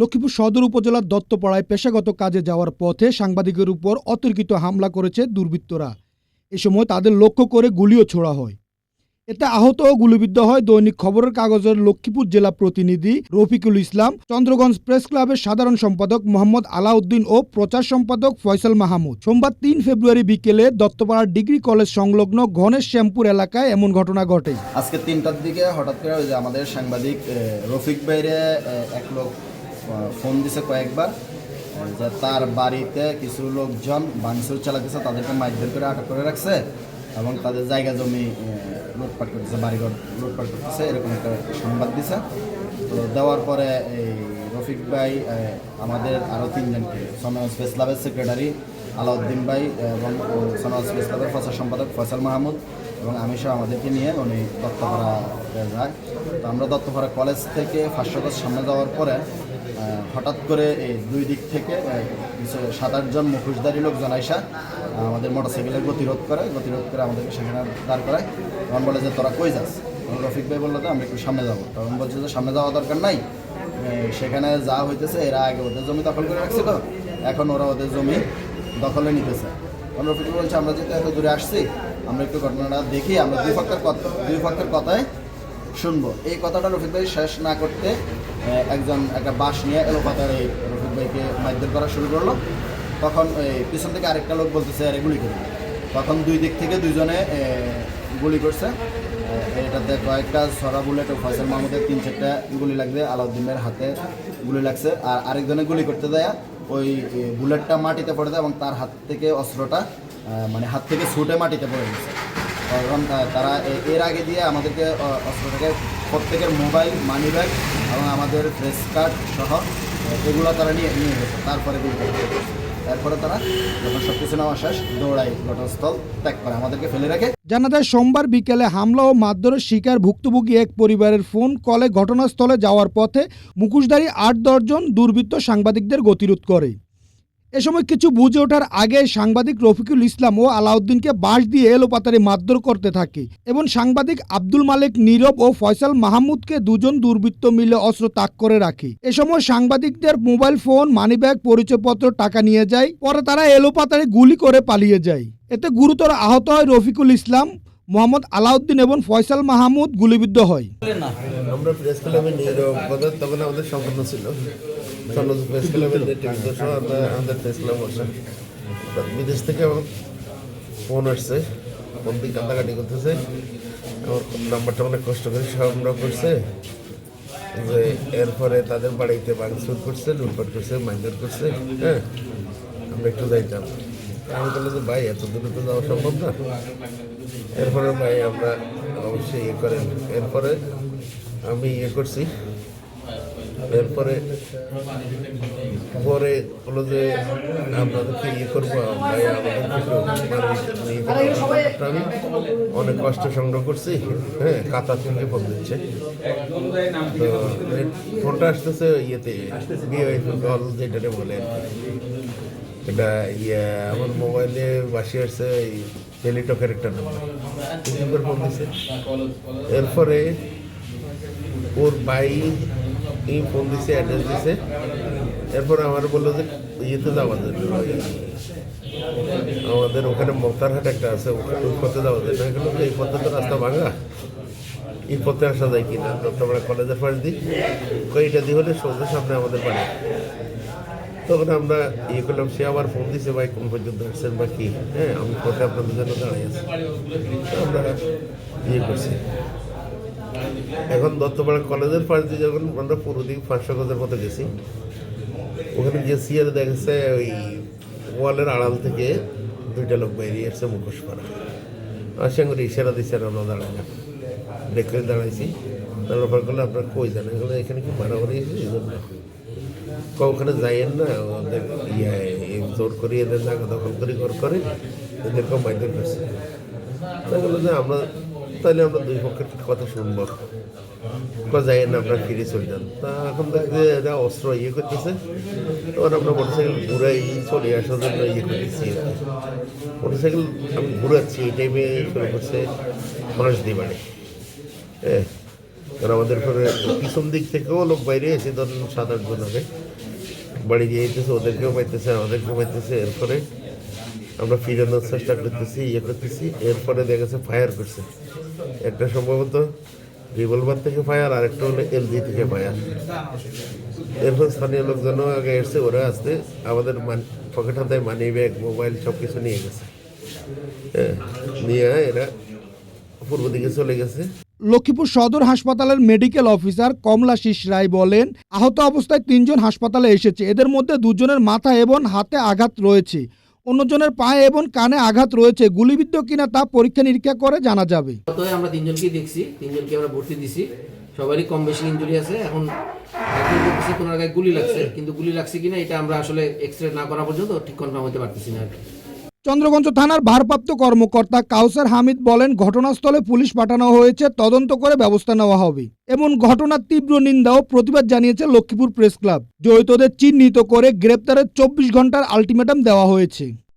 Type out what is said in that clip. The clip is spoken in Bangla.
লক্ষ্মীপুর সদর উপজেলার দত্তপাড়ায় পেশাগত কাজে যাওয়ার পথে সাংবাদিকের উপর অতর্কিত হামলা করেছে দুর্বৃত্তরা। এ সময় তাদের লক্ষ্য করে গুলিও ছোড়া হয়। এতে আহত ও গুলিবিদ্ধ হয় দৈনিক খবরের কাগজের লক্ষ্মীপুর জেলা প্রতিনিধি রফিকুল ইসলাম, চন্দ্রগঞ্জ প্রেস ক্লাবের সাধারণ সম্পাদক মোহাম্মদ আলাউদ্দিন ও প্রচার সম্পাদক ফয়সাল মাহমুদ। সোমবার তিন ফেব্রুয়ারি বিকেলে দত্তপাড়ার ডিগ্রি কলেজ সংলগ্ন গণেশ শ্যামপুর এলাকায় এমন ঘটনা ঘটে। আজকে তিনটার দিকে হঠাৎ করে আমাদের সাংবাদিক রফিক বাইরে এক লোক ফোন দিছে কয়েকবার, যে তার বাড়িতে কিছু লোকজন বাংসুর চালাতেছে, তাদেরকে মাইকদের করে আটক করে রাখছে এবং তাদের জায়গা জমি লুটপাট করতেছে, বাড়িঘর লুটপাট করতেছে, এরকম একটা সংবাদ দিছে। তো দেওয়ার পরে এই রফিক ভাই আমাদের আরও তিনজনকে সনজ প্রেস ক্লাবের সেক্রেটারি আলাউদ্দিন ভাই এবং সনজ প্রেস ক্লাবের প্রচার সম্পাদক ফয়সাল মাহমুদ এবং আমি সহ আমাদেরকে নিয়ে উনি দত্তপাড়া যায় তো আমরা দত্তপাড়া কলেজ থেকে ফার্স্ট সামনে যাওয়ার পরে হঠাৎ করে এই দুই দিক থেকে সাত আটজন মুখোশধারী লোকজন আইসা আমাদের মোটরসাইকেলের গতিরোধ করে গতিরোধ করে আমাদেরকে সেখানে দাঁড় করায়। তখন বলে যে, তোরা কই যাস? রফিক ভাই বলল, তো আমরা একটু সামনে যাব। তখন বলছে যে, সামনে যাওয়া দরকার নাই। সেখানে যা হইতেছে, এরা আগে ওদের জমি দখল করে রাখছিল এখন ওরা ওদের জমি দখলে নিতেছে। তখন রফিক বলছে, আমরা যেহেতু এত দূরে আসছি, আমরা একটু ঘটনাটা দেখি, আমরা দুই পক্ষের কথা দুই পক্ষের কথায় শুনব। এই কথাটা রফিক ভাই শেষ না করতে একজন একটা বাঁশ নিয়ে এলো পাতার এই রফিক ভাইকে মারধর করা শুরু করল। তখন পিছন থেকে আরেকটা লোক বলতেছে, আরে গুলি করবে তখন দুই দিক থেকে দুইজনে গুলি করছে। এটাতে কয়েকটা সরা বুলেট ফয়সাল মাহমুদের তিন চারটা গুলি লাগবে, আলাউদ্দিনের হাতে গুলি লাগছে। আর আরেকজনে গুলি করতে দেয়া, ওই বুলেটটা মাটিতে পড়ে দেয় এবং তার হাত থেকে অস্ত্রটা মানে হাত থেকে ছুটে মাটিতে পড়ে গেছে। তা- তারা এর আগে দিয়ে আমাদেরকে অস্ত্রটাকে প্রত্যেকের মোবাইল মানি ব্যাগ এবং আমাদের ফ্রেশ কার্ড সহ এগুলো তারা নিয়ে নিয়ে গেছে। তারপরে। তারপরে তারা যখন সব কিছু নেওয়া শেষ দৌড়াই ঘটনাস্থল ত্যাগ করে, আমাদেরকে ফেলে রাখে। জানা যায় সোমবার বিকেলে হামলা ও মারধরের শিকার ভুক্তভোগী এক পরিবারের ফোন কলে ঘটনাস্থলে যাওয়ার পথে মুখোশধারী আট দশজন দুর্বৃত্ত সাংবাদিকদের গতিরোধ করে। এ সময় কিছু বুঝে ওঠার আগে সাংবাদিক রফিকুল ইসলাম ও আলাউদ্দিনকে বাঁশ দিয়ে এলোপাতারি মারধর করতে থাকে এবং সাংবাদিক আব্দুল মালিক নীরব ও ফয়সাল মাহমুদকে দুজন দুর্বৃত্ত মিলে অস্ত্র তাক করে রাখে। এ সময় সাংবাদিকদের মোবাইল ফোন, মানিব্যাগ, পরিচয়পত্র টাকা নিয়ে যায়, পরে তারা এলোপাতারি গুলি করে পালিয়ে যায়। এতে গুরুতর আহত হয় রফিকুল ইসলাম, মোহাম্মদ আলাউদ্দিন এবং ফয়সাল মাহমুদ গুলিবিদ্ধ হয়। আমরা প্রেস ক্লাবে নিয়ে তখন আমাদের সম্পন্ন ছিল। আমরা আমাদের প্রেস ক্লাব বসে তা বিদেশ থেকে আমার ফোন আসছে ফোন দিয়ে কাটাকাটি করতেছে আমার নাম্বারটা অনেক কষ্ট করে সংগ্রহ করছে যে এরপরে তাদের বাড়িতে ভাঙচুর করছে লুটপাট করছে মাইন্ডার করছে হ্যাঁ আমরা একটু যাইতাম আমি বললাম যে ভাই এত দূরে তো যাওয়া সম্ভব না এরপরে ভাই আমরা অবশ্যই ইয়ে করেন এরপরে আমি ইয়ে করছি এরপরে পরে হলো যে আপনাদেরকে ইয়ে করব ভাই। তো আমি অনেক কষ্ট সংগ্রহ করছি হ্যাঁ কাতা থেকে ফোন দিচ্ছে তো ফোনটা আসতেছে ইয়েতে বিয়ে কল যেটা বলে। এটা ইয়ে আমার মোবাইলে বাসি আসছে এই টেলিটকের একটা নাম্বার ফোন দিছে এরপরে ওর ভাই ফোন দিছে অ্যাড্রেস দিছে। এরপর আমার বলল যে, ইয়েতে যাওয়া যাবে আমাদের ওখানে মক্তারহাট একটা আছে ওই পথে যাওয়া যায়। না এই পথে তো রাস্তা ভাঙা। এই পথে আসা যায় কিনা আমরা কলেজের পাশ দিই। কইটা দিয়ে হলে সোজা সামনে আমাদের বাড়ি। তখন আমরা ইয়ে করলাম, সে আবার ফোন দিছে, ভাই, কোন পর্যন্ত আসছেন বা কি? হ্যাঁ আমি পথে আপনাদের জন্য দাঁড়াই আছি। আমরা ইয়ে করছি। এখন দত্তপাড়া কলেজের পাশ দিয়ে যখন আমরা পুরো দিক গজের মতো গেছি, ওখানে গেছি আর দেখেছে ওই ওয়ালের আড়াল থেকে দুইটা লোক বেরিয়ে এসছে মুখোশ করা আর সঙ্গে করে ইশারা দিচ্ছে আর আমরা দাঁড়ালাম দেখে দাঁড়াইছি। তারপর করলে, আপনার কই জানেন এগুলো এখানে কি মারামারি হয়েছে? এই জন্য। ওখানে যাইয়েন না, ওদের ইয়ে জোর করে এদের জায়গা দখল করে, ঘর করে এদেরকেও মাইদের করছে বলল যে আমরা তাহলে আমরা দুই পক্ষের কথা শুনব। না আপনার ফিরে চলে যান। তা এখন দেখছি এরা অস্ত্র ইয়ে করতেছে, তখন আমরা মোটরসাইকেল ঘুরাই চলে আসার জন্য ইয়ে করতেছি মোটরসাইকেল আমি ঘুরাচ্ছি, এই টাইমে শুরু করছে মানুষ দিয়ে হ্যাঁ আর আমাদের পরে পিছন দিক থেকেও লোক বাইরে এসে ধরুন সাত আট জন হবে। বাড়ি দিয়ে যেতেছে ওদেরকেও পাইতেছে, আমাদেরকেও পাইতেছে। এরপরে আমরা ফিরানোর চেষ্টা করতেছি ইয়ে করতেছি। এরপরে দেখা গেছে ফায়ার করছে। একটা সম্ভবত রিভলভার থেকে ফায়ার আর একটা হলো এলজি থেকে ফায়ার। এরপর স্থানীয় লোকজনও আগে এসছে, ওরা আসতে আমাদের পকেট হাতে মানি ব্যাগ মোবাইল সব কিছু নিয়ে গেছে। নিয়ে এরা পূর্ব দিকে চলে গেছে। লক্ষ্মীপুর সদর হাসপাতালের মেডিকেল অফিসার কমলাশিস রায় বলেন, আহত অবস্থায় তিনজন হাসপাতালে এসেছে। এদের মধ্যে দুজনের মাথা এবং হাতে আঘাত রয়েছে। অন্যজনের পায়ে এবং কানে আঘাত রয়েছে। গুলিবিদ্ধ কিনা তা পরীক্ষা নিরীক্ষা করে জানা যাবে। আমরা তিনজনকে দেখছি। তিনজনকে আমরা ভর্তি দিছি। সবারই কম বেশি ইঞ্জুরি আছে। এখন কোনো গুলি লাগছে। কিন্তু গুলি লাগছে কিনা, এটা আমরা আসলে এক্স রে না করা পর্যন্ত ঠিক কনফার্ম হতে পারতেছি না আর কি। চন্দ্রগঞ্জ থানার ভারপ্রাপ্ত কর্মকর্তা কাউসার হামিদ বলেন, ঘটনাস্থলে পুলিশ পাঠানো হয়েছে, তদন্ত করে ব্যবস্থা নেওয়া হবে। এমন ঘটনার তীব্র নিন্দা ও প্রতিবাদ জানিয়েছে লক্ষ্মীপুর প্রেস ক্লাব। জড়িতদের চিহ্নিত করে গ্রেপ্তারের চব্বিশ ঘণ্টার আলটিমেটাম দেওয়া হয়েছে।